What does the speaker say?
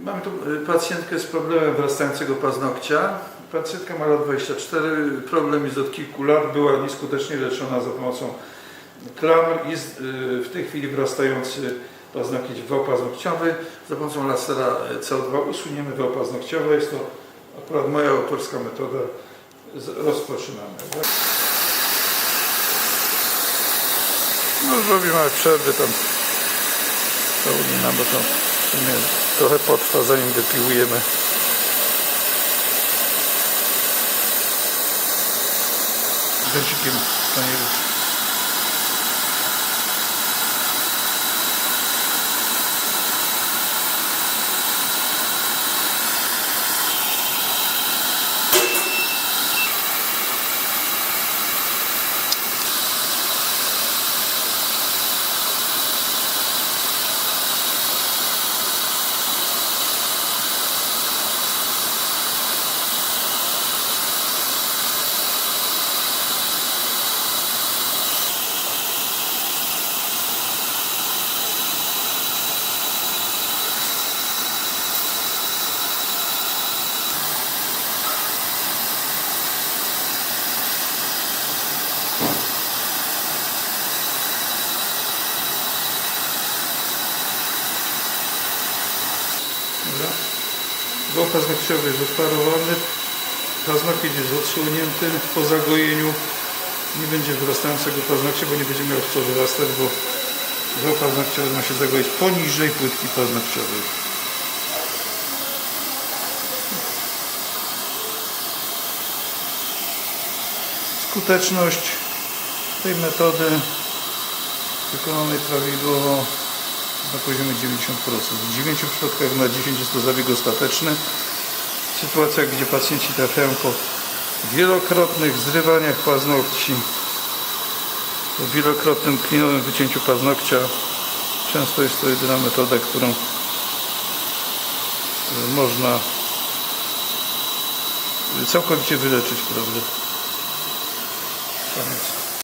Mamy tu y, pacjentkę z problemem wyrastającego paznokcia. Pacjentka ma lat 24, problem jest od kilku lat, była nieskutecznie leczona za pomocą klamr. Jest y, w tej chwili wyrastający paznokieć wał paznokciowy. Za pomocą lasera CO2 usuniemy wał paznokciowy. Jest to akurat moja autorska metoda. Rozpoczynamy. No zrobimy przerwy tam Paulina, bo to trochę potrwa zanim wypiłujemy. Panie Dobra. Wał paznokciowy jest odparowany. Paznokieć jest odsłonięty. Po zagojeniu nie będzie wyrastającego paznokcia, bo nie będzie miał co wyrastać, bo paznokciowy ma się zagoić poniżej płytki paznokciowej. Skuteczność tej metody wykonanej prawidłowo na poziomie 90%. W 9 przypadkach na 10 jest to zabieg ostateczny. W sytuacjach, gdzie pacjenci trafiają po wielokrotnych zrywaniach paznokci, po wielokrotnym klinowym wycięciu paznokcia, często jest to jedyna metoda, którą e, można całkowicie wyleczyć problem. Koniec.